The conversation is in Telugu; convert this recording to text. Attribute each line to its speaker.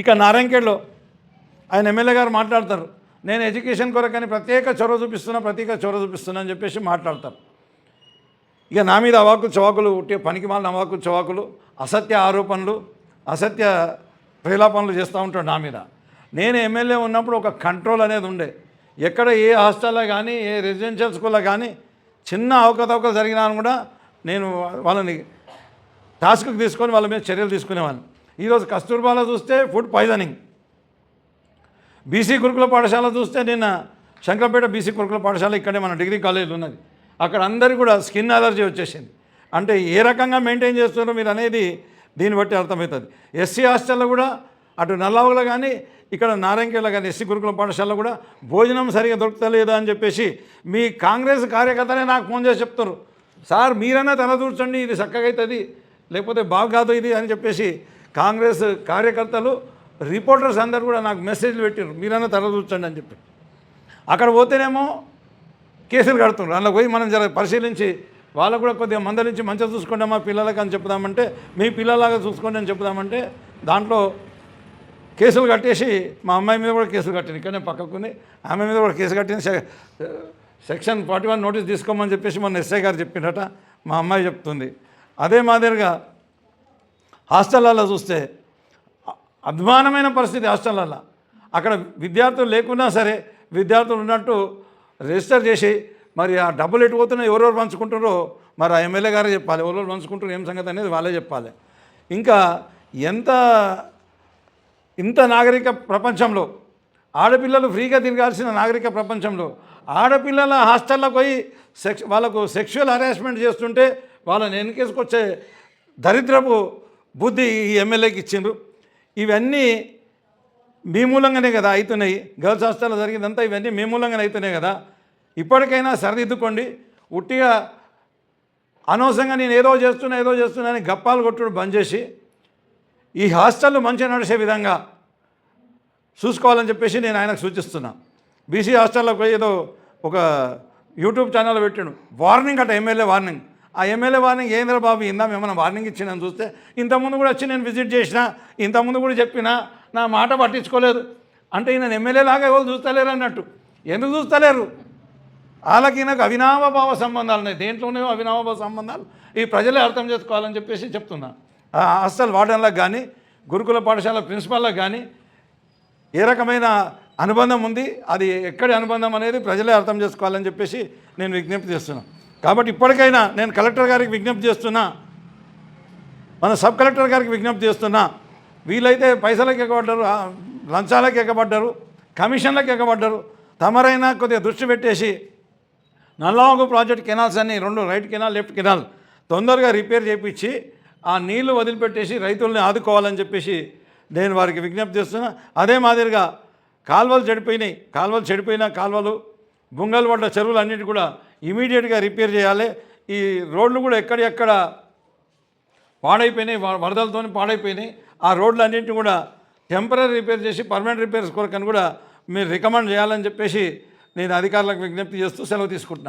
Speaker 1: ఇక నారాయణఖేడ్లో ఆయన ఎమ్మెల్యే గారు మాట్లాడతారు. నేను ఎడ్యుకేషన్ కొరకని ప్రత్యేక చొరవ చూపిస్తున్నా ప్రత్యేక చొరవ చూపిస్తున్నా అని చెప్పేసి మాట్లాడతారు. ఇక నా మీద అవాకు చవాకులు ఉట్టే పనికి మాలిన అవాకు చవాకులు అసత్య ఆరోపణలు అసత్య ప్రేలాపనలు చేస్తూ ఉంటాడు నా మీద. నేను ఎమ్మెల్యే ఉన్నప్పుడు ఒక కంట్రోల్ అనేది ఉండే. ఎక్కడ ఏ హాస్టల్లో కానీ ఏ రెసిడెన్షియల్ స్కూల్లో కానీ చిన్న అవకతవక జరిగినా కూడా నేను వాళ్ళని టాస్క్కి తీసుకొని వాళ్ళ మీద చర్యలు తీసుకునేవాడిని. ఈరోజు కస్తూర్బాలో చూస్తే ఫుడ్ పాయిజనింగ్. బీసీ గురుకుల పాఠశాల చూస్తే నిన్న శంకరపేట బీసీ గురుకుల పాఠశాల ఇక్కడే మన డిగ్రీ కాలేజీలో ఉన్నది. అక్కడ అందరూ కూడా స్కిన్ అలర్జీ వచ్చేసింది. అంటే ఏ రకంగా మెయింటైన్ చేస్తున్నారో మీరు అనేది దీన్ని బట్టి అర్థమవుతుంది. ఎస్సీ హాస్టల్లో కూడా అటు నల్లవగలో కానీ ఇక్కడ నారాయణకేళ్ళ కానీ ఎస్సీ గురుకుల పాఠశాలలో కూడా భోజనం సరిగా దొరుకుతలేదా అని చెప్పేసి మీ కాంగ్రెస్ కార్యకర్తనే నాకు ఫోన్ చేసి చెప్తారు సార్ మీరైనా తలదూర్చండి ఇది చక్కగా అవుతుంది లేకపోతే బాగు కాదు ఇది అని చెప్పేసి కాంగ్రెస్ కార్యకర్తలు రిపోర్టర్స్ అందరు కూడా నాకు మెసేజ్లు పెట్టారు మీరన్నా తలదూర్చండి అని చెప్పి. అక్కడ పోతేనేమో కేసులు కడుతున్నారు. అందులో పోయి మనం జర పరిశీలించి వాళ్ళకు కూడా కొద్దిగా మందలించి మంచిగా చూసుకోండి మా పిల్లలకి అని చెప్దామంటే మీ పిల్లలాగా చూసుకోండి అని చెప్దామంటే దాంట్లో కేసులు కట్టేసి మా అమ్మాయి మీద కూడా కేసులు కట్టింది. ఇక్కడనే పక్కకుంది ఆమె మీద కూడా కేసు కట్టింది. సె- సెక్షన్ ఫార్టీ వన్ నోటీస్ తీసుకోమని చెప్పేసి మొన్న ఎస్ఐ గారు చెప్పిండట. మా అమ్మాయి చెప్తుంది. అదే మాదిరిగా హాస్టళ్ళల్లో చూస్తే అధ్వానమైన పరిస్థితి హాస్టళ్ళల్లో అక్కడ విద్యార్థులు లేకున్నా సరే విద్యార్థులు ఉన్నట్టు రిజిస్టర్ చేసి మరి ఆ డబ్బులు ఎటు పోతున్నాయి ఎవరెవరు పంచుకుంటారో మరి ఆ ఎమ్మెల్యే గారే చెప్పాలి. ఎవరెవరు పంచుకుంటారు ఏం సంగతి అనేది వాళ్ళే చెప్పాలి. ఇంకా ఎంత ఇంత నాగరిక ప్రపంచంలో ఆడపిల్లలు ఫ్రీగా తిరగాల్సిన నాగరిక ప్రపంచంలో ఆడపిల్లల హాస్టల్లోకి పోయి సెక్స్ వాళ్ళకు సెక్షువల్ హరాస్మెంట్ చేస్తుంటే వాళ్ళని వెనకేసుకొచ్చే దరిద్రపు బుద్ధి ఈ ఎమ్మెల్యేకి ఇచ్చిండ్రు. ఇవన్నీ మీ మూలంగానే కదా అవుతున్నాయి గర్ల్స్ హాస్టల్లో జరిగిందంతా ఇవన్నీ మీ మూలంగానే అవుతున్నాయి కదా. ఇప్పటికైనా సరిదిద్దుకోండి. ఉట్టిగా అనవసరంగా నేను ఏదో చేస్తున్నా ఏదో చేస్తున్నా అని గప్పాలు కొట్టుడు బంద్ చేసి ఈ హాస్టల్ మంచిగా నడిచే విధంగా చూసుకోవాలని చెప్పేసి నేను ఆయనకు సూచిస్తున్నా. బీసీ హాస్టల్లో పోయి ఏదో ఒక యూట్యూబ్ ఛానల్ పెట్టాడు. వార్నింగ్ అట ఎమ్మెల్యే వార్నింగ్. ఆ ఎమ్మెల్యే వార్నింగ్ ఏంద్ర బాబు ఇందా ఏమైనా వార్నింగ్ ఇచ్చిందని చూస్తే ఇంతకుముందు కూడా వచ్చి నేను విజిట్ చేసిన ఇంతకుముందు కూడా చెప్పినా నా మాట పట్టించుకోలేదు. అంటే ఈయన ఎమ్మెల్యే లాగా ఎవరు చూస్తలేరు అన్నట్టు. ఎందుకు చూస్తలేరు? వాళ్ళకి నాకు అవినామభావ సంబంధాలు ఉన్నాయి. దేంట్లోనే అవినామభావ సంబంధాలు? ఈ ప్రజలే అర్థం చేసుకోవాలని చెప్పేసి చెప్తున్నా. హాస్టల్ వార్డన్లకు కానీ గురుకుల పాఠశాల ప్రిన్సిపాల్లకు కానీ ఏ రకమైన అనుబంధం ఉంది? అది ఎక్కడి అనుబంధం అనేది ప్రజలే అర్థం చేసుకోవాలని చెప్పేసి నేను విజ్ఞప్తి చేస్తున్నాను కాబట్టి ఇప్పటికైనా నేను కలెక్టర్ గారికి విజ్ఞప్తి చేస్తున్నా. మన సబ్ కలెక్టర్ గారికి విజ్ఞప్తి చేస్తున్నా. వీళ్ళైతే పైసలకు ఎగబడ్డారు లంచాలకు ఎగబడ్డారు కమిషన్లకు ఎగబడ్డారు. తమరైనా కొద్దిగా దృష్టి పెట్టేసి నల్లవాగు ప్రాజెక్ట్ కెనాల్స్ అన్ని రెండు రైట్ కెనాల్ లెఫ్ట్ కెనాల్ తొందరగా రిపేర్ చేయించి ఆ నీళ్ళు వదిలిపెట్టేసి రైతుల్ని ఆదుకోవాలని చెప్పేసి నేను వారికి విజ్ఞప్తి చేస్తున్నా. అదే మాదిరిగా కాల్వలు చెడిపోయినాయి. కాల్వలు చెడిపోయిన కాల్వలు బుంగలు పడ్డ చెరువులు అన్నిటి కూడా ఇమీడియట్గా రిపేర్ చేయాలి. ఈ రోడ్లు కూడా ఎక్కడెక్కడ పాడైపోయినాయి వరదలతో పాడైపోయినాయి. ఆ రోడ్లు అన్నింటినీ కూడా టెంపరీ రిపేర్ చేసి పర్మనెంట్ రిపేర్స్ కొరకని కూడా మీరు రికమెండ్ చేయాలని చెప్పేసి నేను అధికారులకు విజ్ఞప్తి చేస్తూ సెలవు తీసుకుంటున్నాను.